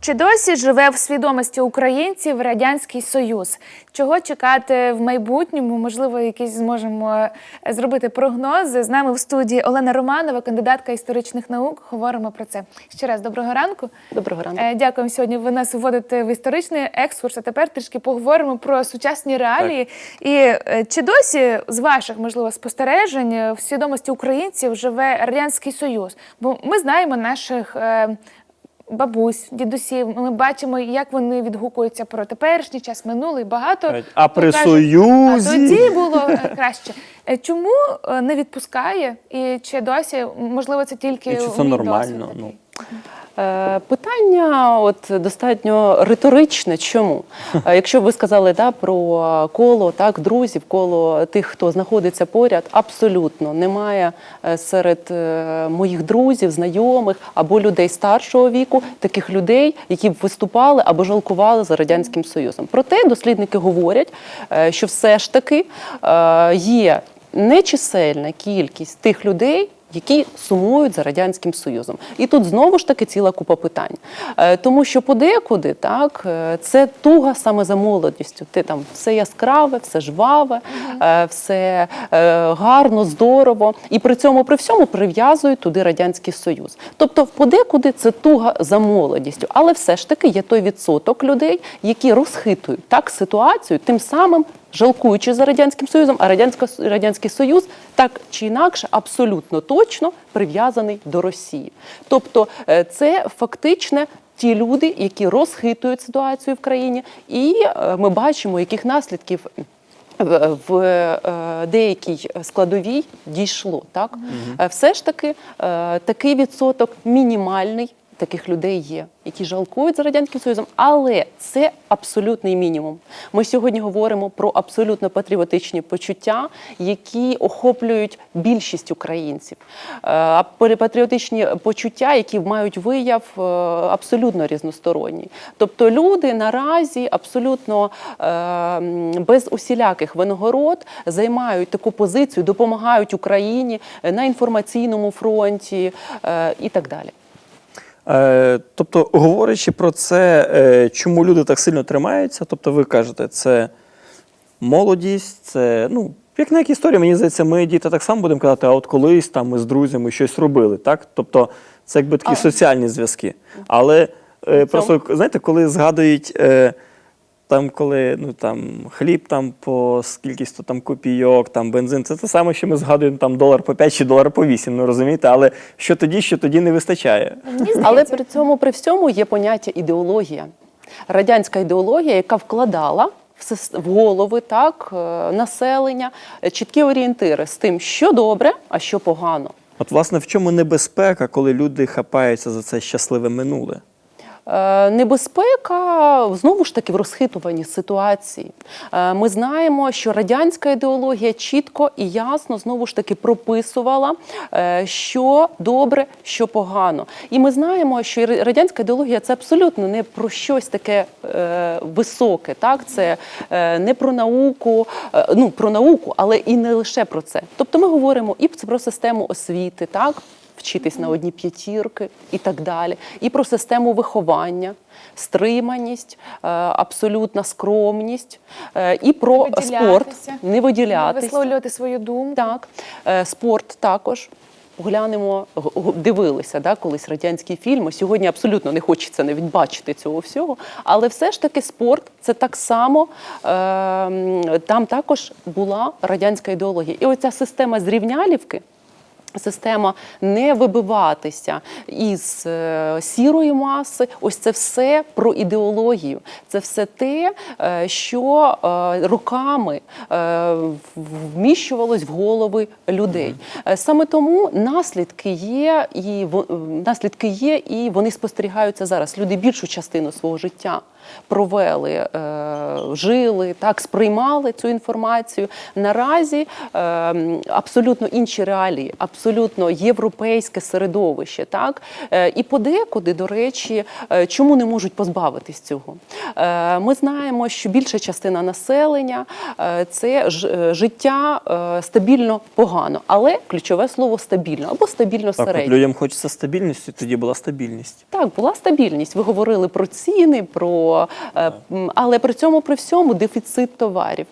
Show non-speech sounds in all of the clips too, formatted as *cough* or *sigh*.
Чи досі живе в свідомості українців радянський союз? Чого чекати в майбутньому? Можливо, якісь зможемо е, зробити прогнози. З нами в студії Олена Романова, кандидатка історичних наук. Говоримо про це ще раз. Доброго ранку. Доброго ранку. Е, Дякуємо сьогодні. Ви нас вводите в історичний екскурс. А тепер трішки поговоримо про сучасні реалії. І е, чи досі з ваших можливо спостережень в свідомості українців живе радянський союз? Бо ми знаємо наших. Е, Бабусь, дідусів, ми бачимо, як вони відгукуються про теперішній час, минулий. Багато «А при кажуть, Союзі?» а тоді було е, краще. Е, Чому е, не відпускає? І чи досі можливо це тільки І чи це нормально? Ну. Е, Питання от достатньо риторичне. Чому? *laughs* Е, Якщо ви сказали да, про коло так, друзів, коло тих, хто знаходиться поряд, абсолютно немає е, серед моїх друзів, знайомих або людей старшого віку таких людей, які б виступали або жалкували за радянським союзом. Проте дослідники говорять, що все ж таки є нечисельна кількість тих людей. Які сумують за радянським союзом, і тут знову ж таки ціла купа питань, Е, тому що подекуди так е, це туга саме за молодістю. Ти там все яскраве, все жваве, е, все гарно, здорово, і при цьому при всьому прив'язують туди радянський союз. Тобто, подекуди це туга за молодістю, але все ж таки є той відсоток людей, які розхитують так ситуацію, тим самим жалкуючи за радянським союзом, а радянська радянський союз так чи інакше абсолютно точно прив'язаний до Росії. Тобто, е, це фактично. Ті люди, які розхитують ситуацію в країні, і е, ми бачимо, яких наслідків в, е, деякій складовій дійшло. Так Е, все ж таки такий відсоток мінімальний таких людей є, які жалкують за радянським союзом, але це абсолютний мінімум. Ми сьогодні говоримо про абсолютно патріотичні почуття, які охоплюють більшість українців. Е, патріотичні почуття, які мають вияв е, абсолютно різносторонній. Тобто люди наразі абсолютно е, без усіляких винагород займають таку позицію, допомагають Україні на інформаційному фронті і так далі. Е, тобто, говорячи про це, е, чому люди так сильно тримаються, тобто ви кажете, це молодість, це, ну, як на як історія, мені здається, ми діти так само будемо казати, а от колись там ми з друзями щось робили, так? Тобто, це якби такі А. соціальні зв'язки. Але е, просто, знаєте, коли згадують. Е, там, коли ну там хліб там по скількись там копійок, там бензин, це те саме, що ми згадуємо там долар по 5 чи долар по 8, ну розумієте, але що тоді, що тоді не вистачає. Але при цьому при всьому є поняття ідеологія. Радянська ідеологія, яка вкладала в голови так, е, населення е, чіткі орієнтири з тим, що добре, а що погано. От, власне, в чому небезпека, коли люди хапаються за це щасливе минуле? Е, Небезпека знову ж таки в розхитуванні ситуації. Е, Ми знаємо, що радянська ідеологія чітко і ясно знову ж таки прописувала, е, що добре, що погано. І ми знаємо, що радянська ідеологія це абсолютно не про щось таке високе. Так, це не про науку, ну про науку, але і не лише про це. Тобто, ми говоримо і про систему освіти, так вчитись на одні п'ятірки і так далі, і про систему виховання, стриманість, е, абсолютна скромність, е, і про спорт, не виділятися. висловлювати свою думку. Так, Е, спорт також. Поглянемо, г- г- дивилися да, колись радянські фільми. Сьогодні абсолютно не хочеться не відбачити цього всього. Але все ж таки спорт це так само е, там також була радянська ідеологія. І оця система зрівнялівки. Система не вибиватися із е, сірої маси. Ось це все про ідеологію. Це все те, е, що е, роками вміщувалось в голови людей. Саме тому наслідки є, і наслідки є, і вони спостерігаються зараз. Люди більшу частину свого життя провели, е, жили, так сприймали цю інформацію. Наразі е, абсолютно інші реалії, абсолютно європейське середовище. Так Е, і подекуди, до речі, чому не можуть позбавитись цього? Ми знаємо, що більша частина населення це життя стабільно погано, але ключове слово стабільно або стабільно Так, от середньо. людям хочеться стабільності, тоді була стабільність. Так, була стабільність. Ви говорили про ціни, про е, але при цьому при всьому дефіцит товарів.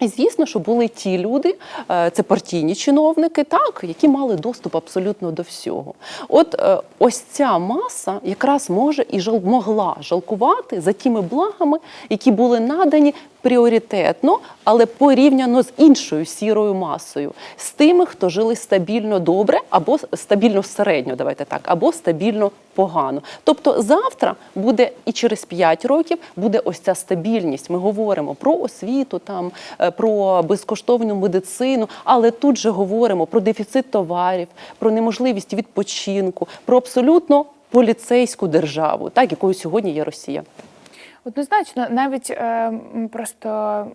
І звісно, що були ті люди, е, це партійні чиновники, так які мали доступ абсолютно до всього. От е, ось ця маса якраз може і жал могла жалкувати за тими благами, які були надані пріоритетно, але порівняно з іншою сірою масою, з тими, хто жили стабільно добре, або стабільно середньо, давайте так, або стабільно погано. Тобто завтра буде і через 5 років буде ось ця стабільність. Ми говоримо про освіту, там е, про безкоштовну медицину, але тут же говоримо про дефіцит товарів, про неможливість відпочинку, про абсолютно поліцейську державу, так якою сьогодні є Росія. Однозначно, навіть е, просто.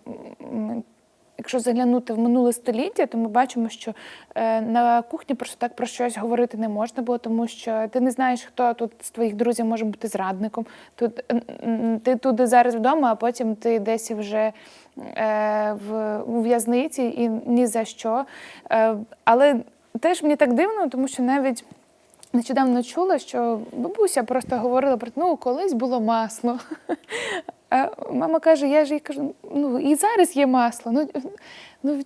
Якщо заглянути в минуле століття, то ми бачимо, що е, на кухні просто так про щось говорити не можна було, тому що ти не знаєш, хто тут з твоїх друзів може бути зрадником. Тут ти туди зараз вдома, а потім ти десь вже е, в в'язниці і ні за що. Е, але теж мені так дивно, тому що навіть. Нещодавно чула, що бабуся просто говорила про ну, колись було масло. *laughs* А мама каже, я ж їй кажу, ну і зараз є масло. Ну, ну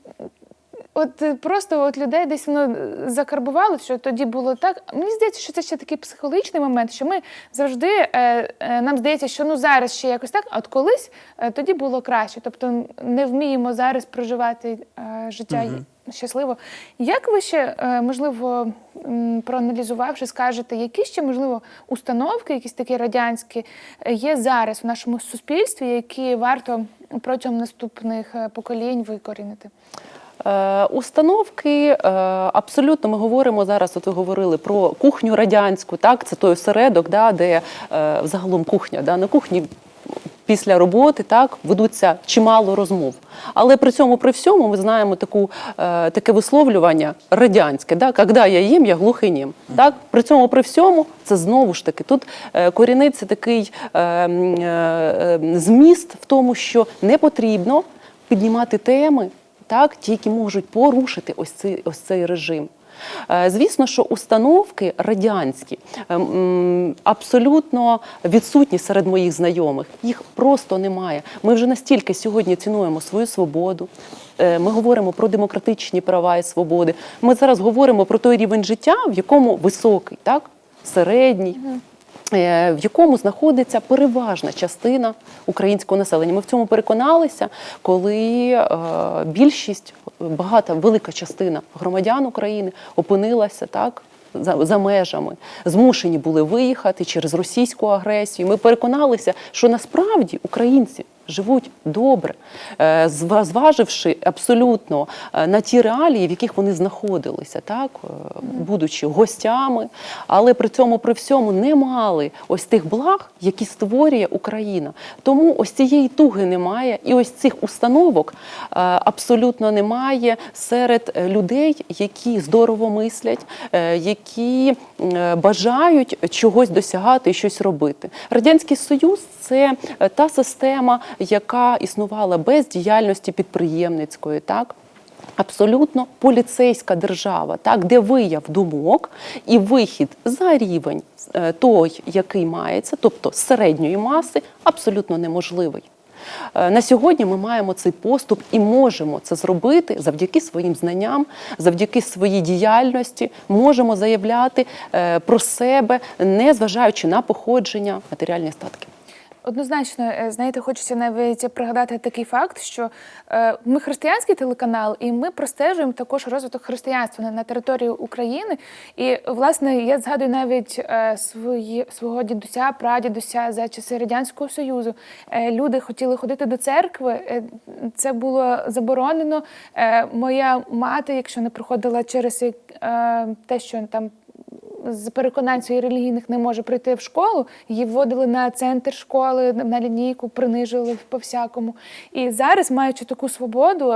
от просто от людей десь воно закарбувало, що тоді було так. Мені здається, що це ще такий психологічний момент, що ми завжди е, е, нам здається, що ну зараз ще якось так, а от колись е, тоді було краще. Тобто не вміємо зараз проживати е, життя щасливо. Як ви ще, е, можливо, проаналізувавши, скажете, які ще, можливо, установки, якісь такі радянські, е, є зараз в нашому суспільстві, які варто протягом наступних е, поколінь викорінити? Установки абсолютно ми говоримо зараз. От ви говорили про кухню радянську, так це той осередок, да, де е, загалом кухня, да, на кухні. Після роботи так ведуться чимало розмов, але при цьому при всьому ми знаємо таку е, таке висловлювання радянське, да, «когда я їм, я глухий нім. Так при цьому при всьому це знову ж таки тут е, коріниться такий е, е, е, зміст в тому, що не потрібно піднімати теми, так, ті, які можуть порушити ось цей, ось цей режим. Е, Звісно, що установки радянські е, абсолютно відсутні серед моїх знайомих. Їх просто немає. Ми вже настільки сьогодні цінуємо свою свободу. е, Ми говоримо про демократичні права і свободи. Ми зараз говоримо про той рівень життя, в якому високий, так, середній. Е, В якому знаходиться переважна частина українського населення. Ми в цьому переконалися, коли е, більшість, багата велика частина громадян України опинилася так. За, за межами змушені були виїхати через російську агресію. Ми переконалися, що насправді українці живуть добре, е, зваживши абсолютно е, на ті реалії, в яких вони знаходилися, так е, будучи гостями, але при цьому при всьому не мали ось тих благ, які створює Україна. Тому ось цієї туги немає, і ось цих установок абсолютно немає серед людей, які здорово мислять, які бажають чогось досягати і щось робити. Радянський Союз це та система, яка існувала без діяльності підприємницької, так. Абсолютно поліцейська держава, так, де вияв думок і вихід за рівень е, той, який мається, тобто середньої маси, абсолютно неможливий. Е, На сьогодні ми маємо цей поступ і можемо це зробити завдяки своїм знанням, завдяки своїй діяльності, можемо заявляти е, про себе, не зважаючи на походження матеріальні статки. Однозначно, е, знаєте, хочеться навіть пригадати такий факт, що е, ми християнський телеканал, і ми простежуємо також розвиток християнства на, території України. І власне я згадую навіть е, свої свого дідуся, прадідуся за часи радянського союзу. Люди хотіли ходити до церкви. Це було заборонено. Моя мати, якщо не проходила через те, що там з переконань своїх релігійних не може прийти в школу, її вводили на центр школи, на лінійку, принижили по всякому. І зараз, маючи таку свободу.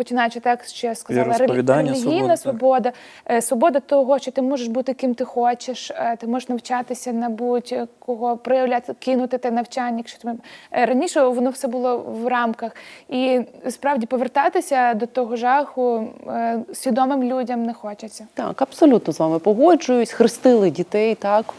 Починаючи так, що я сказала, релігійна свобода, свобода, е, свобода того, що ти можеш бути ким ти хочеш, е, ти можеш навчатися на будь-кого, проявляти, кинути те навчання. Якщо ти Е, раніше воно все було в рамках, і справді повертатися до того жаху свідомим людям не хочеться. Так, абсолютно з вами погоджуюсь. Хрестили дітей так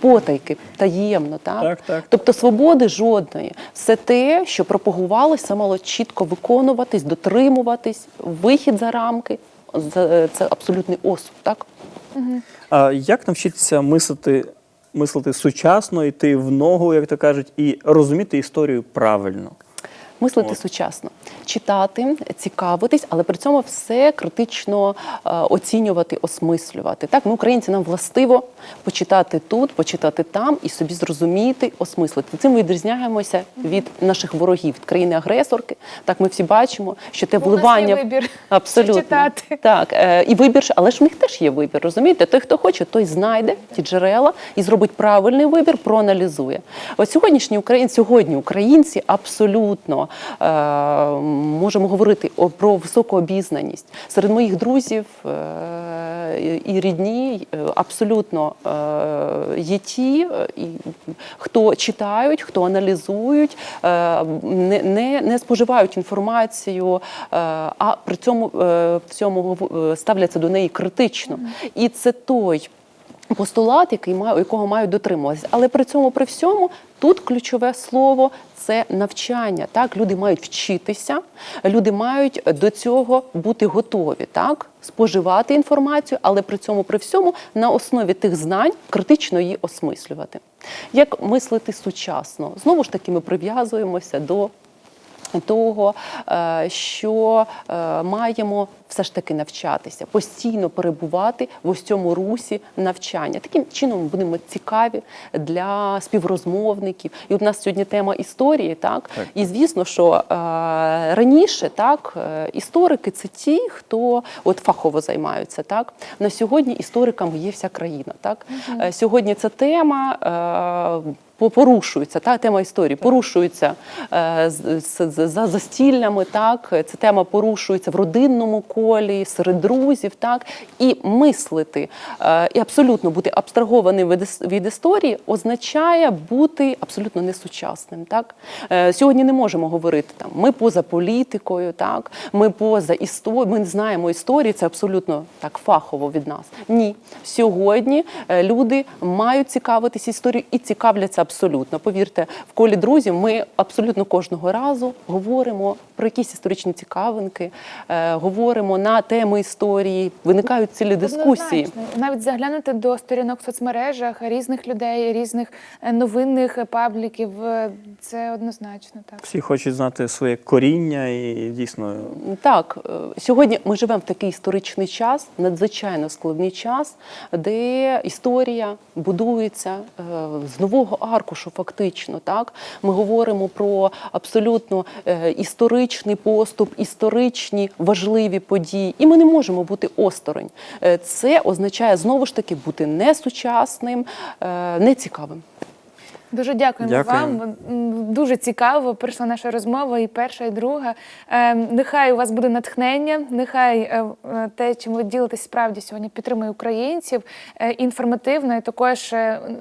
потайки, таємно. Так? Так, так. Тобто свободи жодної. Все те, що пропагувалося, мало чітко виконуватись, дотримуватись, вихід за рамки. З- Це абсолютний осуд, так? А як навчитися мислити, мислити сучасно, йти в ногу, як то кажуть, і розуміти історію правильно? Мислити От. сучасно, читати, цікавитись, але при цьому все критично е, оцінювати, осмислювати. Так, ми українці нам властиво почитати тут, почитати там і собі зрозуміти, осмислити. Цим ми відрізняємося від наших ворогів, від країни-агресорки. Так, ми всі бачимо, що те Бо у нас є вливання вибір, абсолютно читати. так, е, і вибір, але ж в них теж є вибір. Розумієте? Той, хто хоче, той знайде ті джерела і зробить правильний вибір, проаналізує. От сьогоднішні українці, сьогодні українці абсолютно е, можемо говорити про високу обізнаність. Серед моїх друзів е, і рідні е, абсолютно є ті, хто читають, хто аналізують, не, не, не споживають інформацію, а при цьому цьому ставляться до неї критично. І це той. Постулат, який має, якого мають дотримуватися, але при цьому при всьому тут ключове слово це навчання. Так, люди мають вчитися, люди мають до цього бути готові, так споживати інформацію, але при цьому при всьому на основі тих знань критично її осмислювати. Як мислити сучасно? Знову ж таки, ми прив'язуємося до того, е, що е, маємо все ж таки навчатися, постійно перебувати в ось цьому русі навчання. Таким чином ми будемо цікаві для співрозмовників. І от у нас сьогодні тема історії, так, Так. і звісно, що е, раніше так е, історики це ті, хто от фахово займаються. Так на сьогодні істориками є вся країна. Так Е, сьогодні ця тема. Е, по- порушується та тема історії, порушується е, з- з- з- за застіллями. Так ця тема порушується в родинному колі, серед друзів. Так і мислити е, і абсолютно бути абстрагованим від, історії означає бути абсолютно несучасним. Так е, сьогодні не можемо говорити там. Ми поза політикою, так ми поза історією. Ми не знаємо історії. Це абсолютно так фахово від нас. Ні, сьогодні е, люди мають цікавитися історією і цікавляться абсолютно. Повірте, в колі друзів ми абсолютно кожного разу говоримо про якісь історичні цікавинки, е, говоримо на теми історії, виникають цілі дискусії. Однозначно. Навіть заглянути до сторінок в соцмережах різних людей, різних е, новинних пабліків. е, Це однозначно так. Всі хочуть знати своє коріння і дійсно Так, е, сьогодні ми живемо в такий історичний час, надзвичайно складний час, де історія будується з нового аркушу, фактично. Так, ми говоримо про абсолютно історичний поступ, історичні важливі події, і ми не можемо бути осторонь. Е, Це означає знову ж таки бути несучасним, е, нецікавим. Дуже дякуємо Дякуємо. вам. Дуже цікаво. Прийшла наша розмова, і перша, і друга. Е, Нехай у вас буде натхнення. Нехай е, е, те, чим ви ділитесь, справді сьогодні підтримує українців. е, Інформативно і також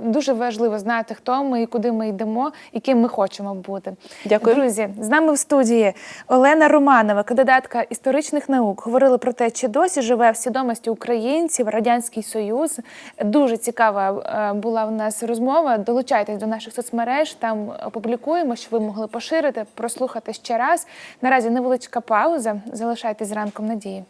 дуже важливо знати, хто ми і куди ми йдемо, і ким ми хочемо бути. Дякую. Друзі, з нами в студії Олена Романова, кандидатка історичних наук. Говорили про те, чи досі живе в свідомості українців Радянський Союз. Дуже цікава була в нас розмова. Долучайтесь до наших соцмереж. Там опублікуємо, щоб ви могли поширити, прослухати ще раз. Наразі невеличка пауза. Залишайтесь з ранком надії.